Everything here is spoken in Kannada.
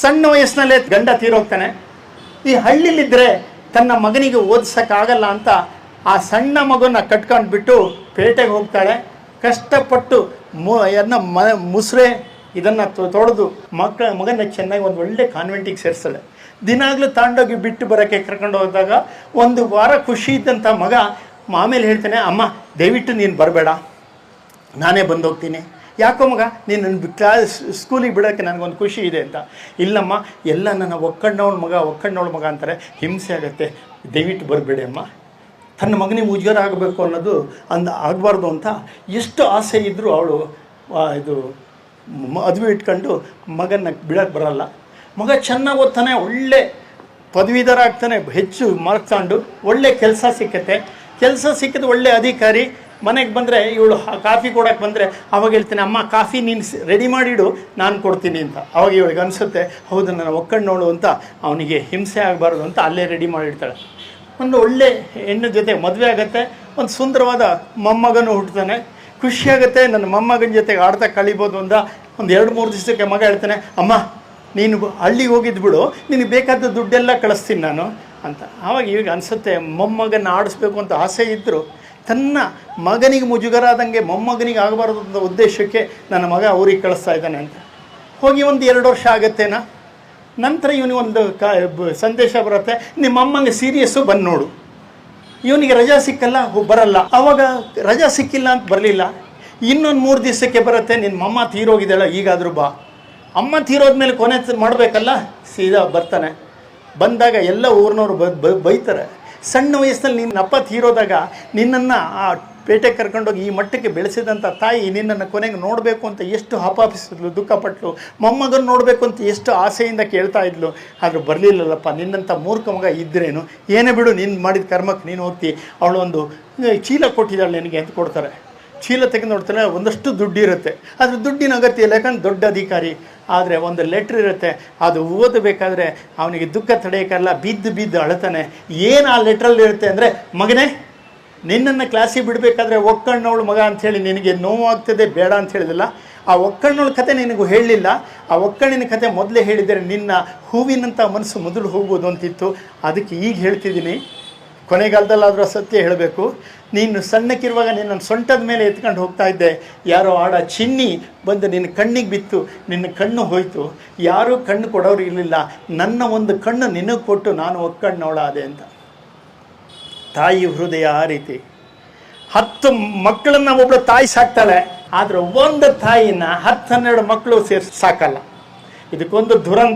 ಸಣ್ಣ ವಯಸ್ಸಿನಲ್ಲೇ ಗಂಡ ತೀರೋಗ್ತಾನೆ. ಈ ಹಳ್ಳಿಲಿದ್ದರೆ ತನ್ನ ಮಗನಿಗೆ ಓದಿಸೋಕ್ಕಾಗಲ್ಲ ಅಂತ ಆ ಸಣ್ಣ ಮಗುನ ಕಟ್ಕೊಂಡ್ಬಿಟ್ಟು ಪೇಟೆಗೆ ಹೋಗ್ತಾಳೆ. ಕಷ್ಟಪಟ್ಟು ಮು ಮ, ಮುಸ್ರೆ ಇದನ್ನು ತೊಡೆದು ಮಕ್ಕಳ ಮಗನ ಚೆನ್ನಾಗಿ ಒಂದು ಒಳ್ಳೆ ಕಾನ್ವೆಂಟಿಗೆ ಸೇರಿಸ್ತಾಳೆ. ದಿನಾಗಲೂ ತಾಂಡೋಗಿ ಬಿಟ್ಟು ಬರೋಕ್ಕೆ ಕರ್ಕೊಂಡು ಹೋದಾಗ ಒಂದು ವಾರ ಖುಷಿ ಇದ್ದಂಥ ಮಗ ಆಮೇಲೆ ಹೇಳ್ತಾನೆ, ಅಮ್ಮ, ದಯವಿಟ್ಟು ನೀನು ಬರಬೇಡ. ನಾನೇ ಬಂದು ಹೋಗ್ತೀನಿ ಯಾಕೋ ಮಗ, ನೀನು ಕ್ಲಾಸ್ ಸ್ಕೂಲಿಗೆ ಬಿಡೋಕ್ಕೆ ನನಗೊಂದು ಖುಷಿ ಇದೆ ಅಂತ. ಇಲ್ಲಮ್ಮ, ಎಲ್ಲ ನನ್ನ ಒಕ್ಕಣ್ಣವಳ ಮಗ ಒಕ್ಕಣ್ಣವಳ ಮಗ ಅಂತಾರೆ, ಹಿಂಸೆ ಆಗುತ್ತೆ. ದಯವಿಟ್ಟು ಬರಬೇಡಿ ಅಮ್ಮ. ತನ್ನ ಮಗನಿಗೆ ಮುಜುಗರ ಆಗಬೇಕು ಅನ್ನೋದು ಅಂದ ಆಗಬಾರ್ದು ಅಂತ ಎಷ್ಟು ಆಸೆ ಇದ್ದರೂ ಅವಳು ಇದು ಮದುವೆ ಇಟ್ಕೊಂಡು ಮಗನ ಬಿಡೋಕ್ಕೆ ಬರಲ್ಲ. ಮಗ ಚೆನ್ನಾಗಿ ಓದ್ತಾನೆ, ಒಳ್ಳೆ ಪದವೀಧರ ಆಗ್ತಾನೆ, ಹೆಚ್ಚು ಮಾರ್ಕ್ ತಗೊಂಡು ಒಳ್ಳೆ ಕೆಲಸ ಸಿಕ್ಕತ್ತೆ. ಕೆಲಸ ಸಿಕ್ಕಿದ ಒಳ್ಳೆ ಅಧಿಕಾರಿ ಮನೆಗೆ ಬಂದರೆ ಇವಳು ಕಾಫಿ ಕೊಡೋಕೆ ಬಂದರೆ ಅವಾಗ ಹೇಳ್ತೀನಿ, ಅಮ್ಮ, ಕಾಫಿ ನೀನು ರೆಡಿ ಮಾಡಿಡು, ನಾನು ಕೊಡ್ತೀನಿ ಅಂತ. ಅವಾಗ ಇವಳಿಗೆ ಅನಿಸುತ್ತೆ, ಹೌದು, ನನ್ನ ಒಕ್ಕಣ್ಣೋಳು ಅಂತ, ಅವನಿಗೆ ಹಿಂಸೆ ಆಗಬಾರ್ದು ಅಂತ ಅಲ್ಲೇ ರೆಡಿ ಮಾಡಿಡ್ತಾಳೆ. ಒಂದು ಒಳ್ಳೆ ಹೆಣ್ಣು ಜೊತೆ ಮದುವೆ ಆಗುತ್ತೆ, ಒಂದು ಸುಂದರವಾದ ಮೊಮ್ಮಗನು ಹುಟ್ಟುತ್ತಾನೆ ಖುಷಿಯಾಗುತ್ತೆ ನನ್ನ ಮೊಮ್ಮಗನ ಜೊತೆಗೆ ಆಡ್ತಾ ಕಳಿಬೋದು ಅಂತ ಒಂದು ಎರಡು ಮೂರು ದಿವಸಕ್ಕೆ ಮಗ ಹೇಳ್ತಾನೆ, ಅಮ್ಮ, ನೀನು ಹಳ್ಳಿಗೆ ಹೋಗಿದ್ದು ಬಿಡು, ನಿನಗೆ ಬೇಕಾದ ದುಡ್ಡೆಲ್ಲ ಕಳಿಸ್ತೀನಿ ನಾನು. ಅಂತ. ಆವಾಗ ಇವಾಗ ಅನಿಸುತ್ತೆ, ಮೊಮ್ಮಗನ ಆಡಿಸ್ಬೇಕು ಅಂತ ಆಸೆ ಇದ್ದರು ತನ್ನ ಮಗನಿಗೆ ಮುಜುಗರ ಆದಂಗೆ ಮೊಮ್ಮಗನಿಗೆ ಆಗಬಾರ್ದು ಅಂತ ಉದ್ದೇಶಕ್ಕೆ ನನ್ನ ಮಗ ಅವ್ರಿಗೆ ಕಳಿಸ್ತಾ ಇದ್ದಾನೆ ಅಂತ. ಹೋಗಿ ಒಂದು ಎರಡು ವರ್ಷ ಆಗತ್ತೇನಾ ನಂತರ ಇವನಿಗೊಂದು ಕ ಸಂದೇಶ ಬರುತ್ತೆ ನಿಮ್ಮ ಅಮ್ಮಂಗೆ ಸೀರಿಯಸ್ಸು ಬಂದು ನೋಡು. ಇವನಿಗೆ ರಜಾ ಸಿಕ್ಕಲ್ಲ ಬರಲ್ಲ. ಅವಾಗ ರಜಾ ಸಿಕ್ಕಿಲ್ಲ ಅಂತ ಬರಲಿಲ್ಲ. ಇನ್ನೊಂದು ಮೂರು ದಿವಸಕ್ಕೆ ಬರುತ್ತೆ ನಿನ್ನ ತೀರೋಗಿದ್ದಾಳೆ, ಈಗಾದರೂ ಬಾ. ಅಮ್ಮ ತೀರೋದ್ಮೇಲೆ ಕೊನೆ ಮಾಡಬೇಕಲ್ಲ, ಸೀದಾ ಬರ್ತಾನೆ. ಬಂದಾಗ ಎಲ್ಲ ಊರಿನವ್ರು ಬೈತಾರೆ. ಸಣ್ಣ ವಯಸ್ಸಿನಲ್ಲಿ ನಿನ್ನ ಅಪ್ಪ ತೀರೋದಾಗ ನಿನ್ನನ್ನು ಆ ಪೇಟೆ ಕರ್ಕೊಂಡೋಗಿ ಈ ಮಟ್ಟಕ್ಕೆ ಬೆಳೆಸಿದಂಥ ತಾಯಿ ನಿನ್ನನ್ನು ಕೊನೆಗೆ ನೋಡಬೇಕು ಅಂತ ಎಷ್ಟು ಹಪಾಪಿಸಿದ್ಲು ದುಃಖಪಟ್ಲು, ಮೊಮ್ಮಗನ ನೋಡಬೇಕು ಅಂತ ಎಷ್ಟು ಆಸೆಯಿಂದ ಕೇಳ್ತಾ ಇದ್ಲು. ಆದರೂ ಬರಲಿಲ್ಲಲ್ಲಪ್ಪ ನಿನ್ನಂಥ ಮೂರ್ಖ ಮಗ ಇದ್ರೇನು? ಏನೇ ಬಿಡು ನಿನ್ನ ಮಾಡಿದ ಕರ್ಮಕ್ಕೆ ನೀನು ಹೋಗ್ತಿ. ಅವಳು ಚೀಲ ಕೊಟ್ಟಿದ್ದಾಳೆ ನಿನಗೆ ಅಂತ ಕೊಡ್ತಾರೆ. ಚೀಲ ತೆಗೆದು ನೋಡ್ತಾನೆ ಒಂದಷ್ಟು ದುಡ್ಡಿರುತ್ತೆ ಆದರೆ ದುಡ್ಡಿನ ಅಗತ್ಯ ಇಲ್ಲ, ಯಾಕಂದ್ರೆ ದೊಡ್ಡ ಅಧಿಕಾರಿ. ಆದರೆ ಒಂದು ಲೆಟ್ರ್ ಇರುತ್ತೆ, ಅದು ಓದಬೇಕಾದ್ರೆ ಅವನಿಗೆ ದುಃಖ ತಡೆಯೋಕ್ಕಲ್ಲ ಬಿದ್ದು ಬಿದ್ದು ಅಳ್ತಾನೆ. ಏನು ಆ ಲೆಟ್ರಲ್ಲಿ ಇರುತ್ತೆ ಅಂದರೆ, ಮಗನೇ, ನಿನ್ನನ್ನು ಕ್ಲಾಸಿಗೆ ಬಿಡಬೇಕಾದ್ರೆ ಒಕ್ಕಣ್ಣವಳು ಮಗ ಅಂಥೇಳಿ ನಿನಗೆ ನೋವಾಗ್ತದೆ ಬೇಡ ಅಂತ ಹೇಳಿದಿಲ್ಲ ಆ ಒಕ್ಕಣ್ಣವಳ ಕತೆ ನಿನಗೂ ಹೇಳಲಿಲ್ಲ. ಆ ಒಕ್ಕಣ್ಣಿನ ಕತೆ ಮೊದಲೇ ಹೇಳಿದರೆ ನಿನ್ನ ಹೂವಿನಂಥ ಮನಸ್ಸು ಮೊದಲು ಹೋಗ್ಬೋದು ಅಂತಿತ್ತು. ಅದಕ್ಕೆ ಈಗ ಹೇಳ್ತಿದ್ದೀನಿ ಕೊನೆಗಾಲದಲ್ಲಾದರೂ ಸತ್ಯ ಹೇಳಬೇಕು. ನೀನು ಸಣ್ಣಕ್ಕಿರುವಾಗ ನಿನ್ನ ಸೊಂಟದ ಮೇಲೆ ಎತ್ಕೊಂಡು ಹೋಗ್ತಾ ಇದ್ದೆ. ಯಾರೋ ಆಡ ಚಿನ್ನಿ ಬಂದು ನಿನ್ನ ಕಣ್ಣಿಗೆ ಬಿತ್ತು. ನಿನ್ನ ಕಣ್ಣು ಹೋಯಿತು. ಯಾರೂ ಕಣ್ಣು ಕೊಡೋರು ಇರಲಿಲ್ಲ. ನನ್ನ ಒಂದು ಕಣ್ಣು ನಿನಗೆ ಕೊಟ್ಟು ನಾನು ಒಕ್ಕಣ್ಣವಳಾದೆ ಅಂತ. ತಾಯಿ ಹೃದಯ ಆ ರೀತಿ. ಹತ್ತು ಮಕ್ಕಳನ್ನ ಒಬ್ಬಳು ತಾಯಿ ಸಾಕ್ತಾಳೆ. ಆದರೆ ಒಂದು ತಾಯಿನ ಹತ್ತು ಹನ್ನೆರಡು ಮಕ್ಕಳು ಸೇರಿಸಿ ಸಾಕಲ್ಲ. ಇದಕ್ಕೊಂದು ದುರಂತ